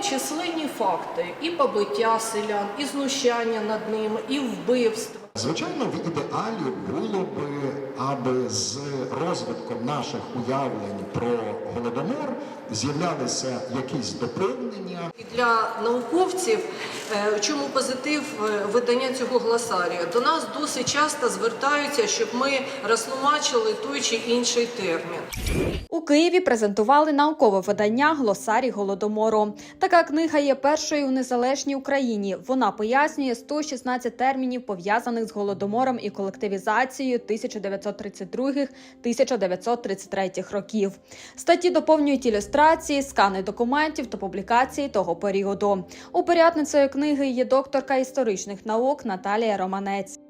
Численні факти і побиття селян, і знущання над ними, і вбивства. Звичайно, в ідеалі було би, аби з розвитком наших уявлень про голодомор з'являлися якісь доповнення. І для науковців, е, в чому позитив е, видання цього гласарія? До нас досить часто звертаються, щоб ми розтлумачили той чи інший термін. У Києві презентували наукове видання Глосарій голодомору. Така книга є першою у незалежній Україні. Вона пояснює 116 термінів пов'язаних з голодомором і колективізацією 1932-1933 років. Статті доповнюють ілюстрації, скани документів та публікації того періоду. У порядницею книги є докторка історичних наук Наталія Романець.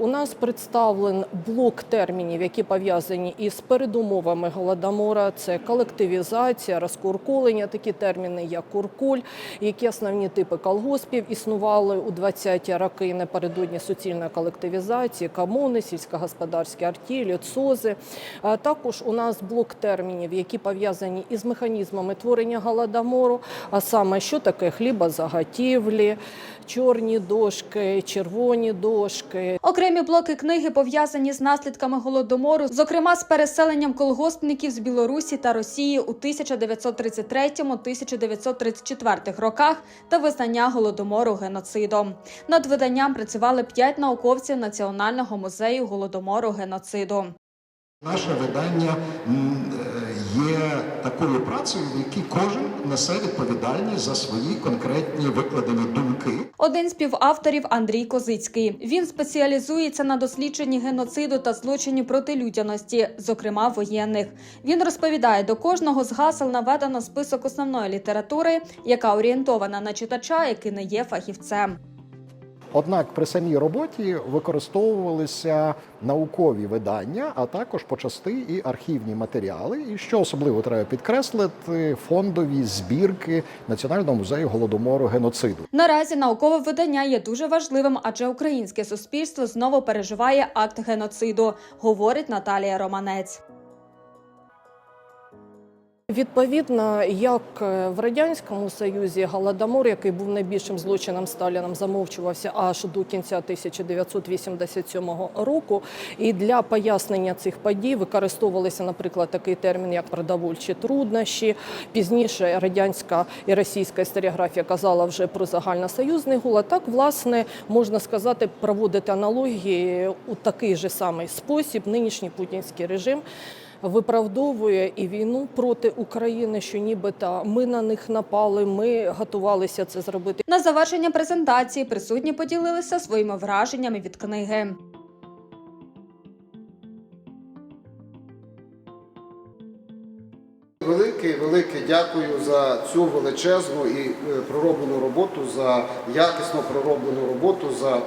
У нас представлен блок термінів, які пов'язані із передумовами голодомора. Це колективізація, розкуркулення, такі терміни, як куркуль, які основні типи колгоспів існували у 20-ті роки напередодні суцільної колективізації, комуни, сільськогосподарські артілі, ЦОЗи. А Також у нас блок термінів, які пов'язані із механізмами творення голодомору, а саме що таке хлібозаготівлі, чорні дошки, червоні дошки, Окремі блоки книги пов'язані з наслідками голодомору, зокрема з переселенням колгоспників з Білорусі та Росії у 1933-1934 роках та визнання голодомору геноцидом. Над виданням працювали п'ять науковців Національного музею голодомору геноциду. Наше видання такою працею, в якій кожен несе відповідальність за свої конкретні викладені думки. Один з співавторів Андрій Козицький. Він спеціалізується на дослідженні геноциду та злочинів проти людяності, зокрема воєнних. Він розповідає, до кожного з гасел наведено список основної літератури, яка орієнтована на читача, який не є фахівцем. Однак при самій роботі використовувалися наукові видання, а також почасти і архівні матеріали. І що особливо треба підкреслити, фондові збірки Національного музею голодомору геноциду. Наразі наукове видання є дуже важливим, адже українське суспільство знову переживає акт геноциду, говорить Наталія Романець. Відповідно, як е, в радянському союзі голодомор, який був найбільшим злочином Сталіном, замовчувався аж до кінця 1987 року. І для пояснення цих подій використовувалися, наприклад, такий термін, як продовольчі труднощі. Пізніше радянська і російська історіографія казала вже про загальносоюзний голод. Так, власне, можна сказати, проводити аналогії у такий же самий спосіб. Нинішній путінський режим виправдовує і війну проти України, що нібито ми на них напали, ми готувалися це зробити. На завершення презентації присутні поділилися своїми враженнями від книги. Велике, велике дякую за цю величезну і е, пророблену роботу, за якісно пророблену роботу, за,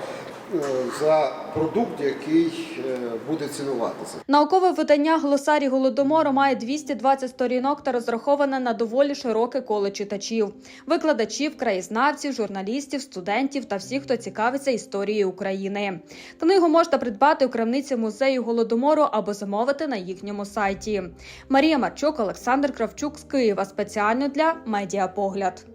за продукт, який е, буде цінуватися. Наукове видання Глосарій голодомору має 220 сторінок та розраховане на доволі широке коло читачів, викладачів, краєзнавців, журналістів, студентів та всіх, хто цікавиться історією України. Книгу можна придбати у крамниці музею голодомору або замовити на їхньому сайті. Марія Марчук, Олександр Кравчук з Києва спеціально для Медіапогляд.